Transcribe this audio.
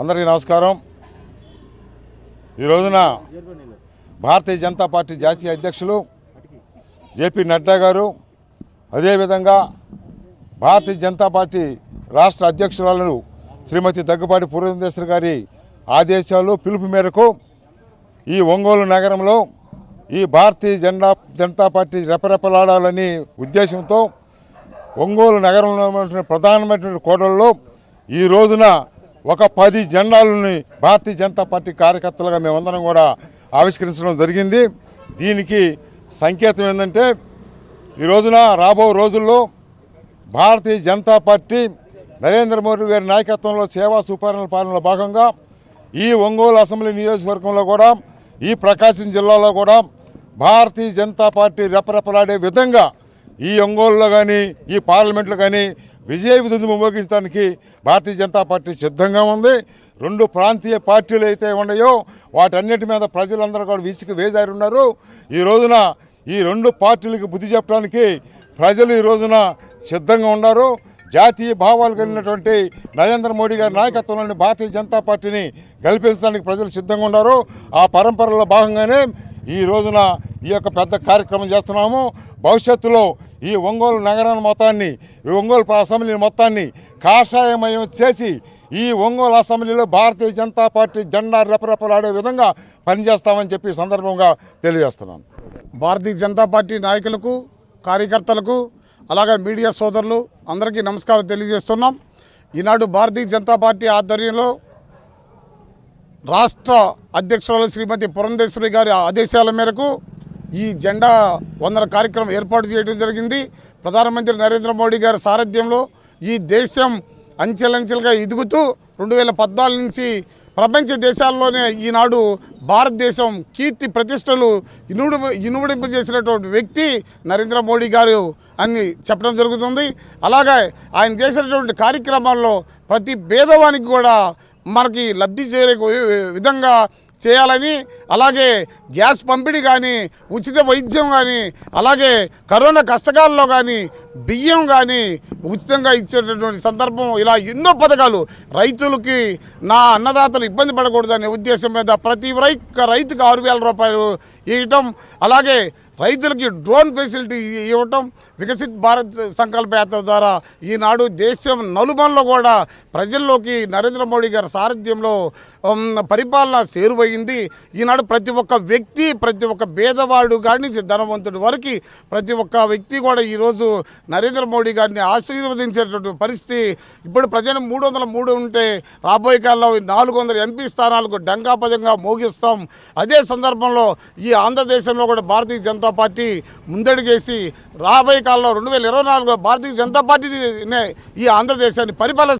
అందరికీ నమస్కారం. ఈ రోజున భారతీయ జనతా పార్టీ జాతీయ అధ్యక్షులు జేపీ నడ్డా గారు అదేవిధంగా భారతీయ జనతా పార్టీ రాష్ట్ర అధ్యక్షురాలను శ్రీమతి దగ్గుపాటి పురంధేశ్వరి గారి ఆదేశాలు పిలుపు మేరకు ఈ ఒంగోలు నగరంలో ఈ భారతీయ జెండా జనతా పార్టీ రెపరెపలాడాలని ఉద్దేశంతో ఒంగోలు నగరంలో ఉన్నటువంటి ప్రధానమైనటువంటి కోటల్లో ఈ రోజున ఒక పది జెండాలని భారతీయ జనతా పార్టీ కార్యకర్తలుగా మేమందరం కూడా ఆవిష్కరించడం జరిగింది. దీనికి సంకేతం ఏంటంటే ఈ రోజున రాబో రోజుల్లో భారతీయ జనతా పార్టీ నరేంద్ర మోడీ గారి నాయకత్వంలో సేవా సుపరణ పాలనలో భాగంగా ఈ ఒంగోలు అసెంబ్లీ నియోజకవర్గంలో కూడా ఈ ప్రకాశం జిల్లాలో కూడా భారతీయ జనతా పార్టీ రెపరెపలాడే విధంగా ఈ ఒంగోలులో కానీ ఈ పార్లమెంట్లో కానీ విజయ విధులు మోగించడానికి భారతీయ జనతా పార్టీ సిద్ధంగా ఉంది. రెండు ప్రాంతీయ పార్టీలు అయితే ఉన్నాయో వాటన్నిటి మీద ప్రజలందరూ కూడా విసికి వేజారి ఉన్నారు ఈ రోజున ఈ రెండు పార్టీలకు బుద్ధి చెప్పడానికి ప్రజలు ఈ రోజున సిద్ధంగా ఉన్నారు. జాతీయ భావాలు కలిగినటువంటి నరేంద్ర మోడీ గారి నాయకత్వంలోని భారతీయ జనతా పార్టీని గెలిపించడానికి ప్రజలు సిద్ధంగా ఉన్నారు. ఆ పరంపరలో భాగంగానే ఈ రోజున ఈ యొక్క పెద్ద కార్యక్రమం చేస్తున్నాము. భవిష్యత్తులో ఈ ఒంగోలు నగరాన్ని మొత్తాన్ని ఈ ఒంగోలు అసెంబ్లీ మొత్తాన్ని కాషాయమయం చేసి ఈ ఒంగోలు అసెంబ్లీలో భారతీయ జనతా పార్టీ జెండా రెపరెపలాడే విధంగా పనిచేస్తామని చెప్పి సందర్భంగా తెలియజేస్తున్నాను భారతీయ జనతా పార్టీ నాయకులకు కార్యకర్తలకు అలాగే మీడియా సోదరులు అందరికీ నమస్కారం తెలియజేస్తున్నాం. ఈనాడు భారతీయ జనతా పార్టీ ఆధ్వర్యంలో రాష్ట్ర అధ్యక్షురాలు శ్రీమతి పురంధేశ్వరి గారి ఆదేశాల మేరకు ఈ జెండా వందన కార్యక్రమం ఏర్పాటు చేయడం జరిగింది. ప్రధానమంత్రి నరేంద్ర మోడీ గారి సారథ్యంలో ఈ దేశం అంచెలంచెలుగా ఎదుగుతూ రెండు వేల పద్నాలుగు నుంచి ప్రపంచ దేశాల్లోనే ఈనాడు భారతదేశం కీర్తి ప్రతిష్టలు ఇనుడు ఇనుమడింపజేసినటువంటి వ్యక్తి నరేంద్ర మోడీ గారు అని చెప్పడం జరుగుతుంది. అలాగే ఆయన చేసినటువంటి కార్యక్రమాల్లో ప్రతి పేదవానికి కూడా మనకి లబ్ధి చేరే విధంగా చేయాలని అలాగే గ్యాస్ పంపిణీ కానీ ఉచిత వైద్యం కానీ అలాగే కరోనా కష్టకాలంలో కానీ బియ్యం కానీ ఉచితంగా ఇచ్చేటటువంటి సందర్భం ఇలా ఎన్నో పథకాలు రైతులకి నా అన్నదాతలు ఇబ్బంది పడకూడదనే ఉద్దేశం మీద ప్రతి రై రైతుకు ఆరు వేల రూపాయలు ఇవ్వటం అలాగే రైతులకి డ్రోన్ ఫెసిలిటీ ఇవ్వటం వికసిత్ భారత్ సంకల్ప యాత్ర ద్వారా ఈనాడు దేశం నలుమల్లో కూడా ప్రజల్లోకి నరేంద్ర మోడీ గారి సారథ్యంలో పరిపాలన చేరువయింది ఈనాడు ప్రతి ఒక్క వ్యక్తి ప్రతి ఒక్క పేదవాడు కానీ ధనవంతుడి వరకు ప్రతి ఒక్క వ్యక్తి కూడా ఈరోజు నరేంద్ర మోడీ గారిని ఆశీర్వదించేటటువంటి పరిస్థితి. ఇప్పుడు ప్రజలు మూడు వందల మూడు ఉంటే రాబోయే కాలంలో నాలుగు వందల ఎంపీ స్థానాలకు డంకాపదంగా మోగిస్తాం. అదే సందర్భంలో ఈ ఆంధ్రదేశంలో కూడా భారతీయ జనతా పార్టీ ముందడుగేసి రాబోయే కాలంలో రెండు వేల ఇరవై నాలుగులో భారతీయ జనతా పార్టీ ఈ ఆంధ్రదేశాన్ని పరిపాలన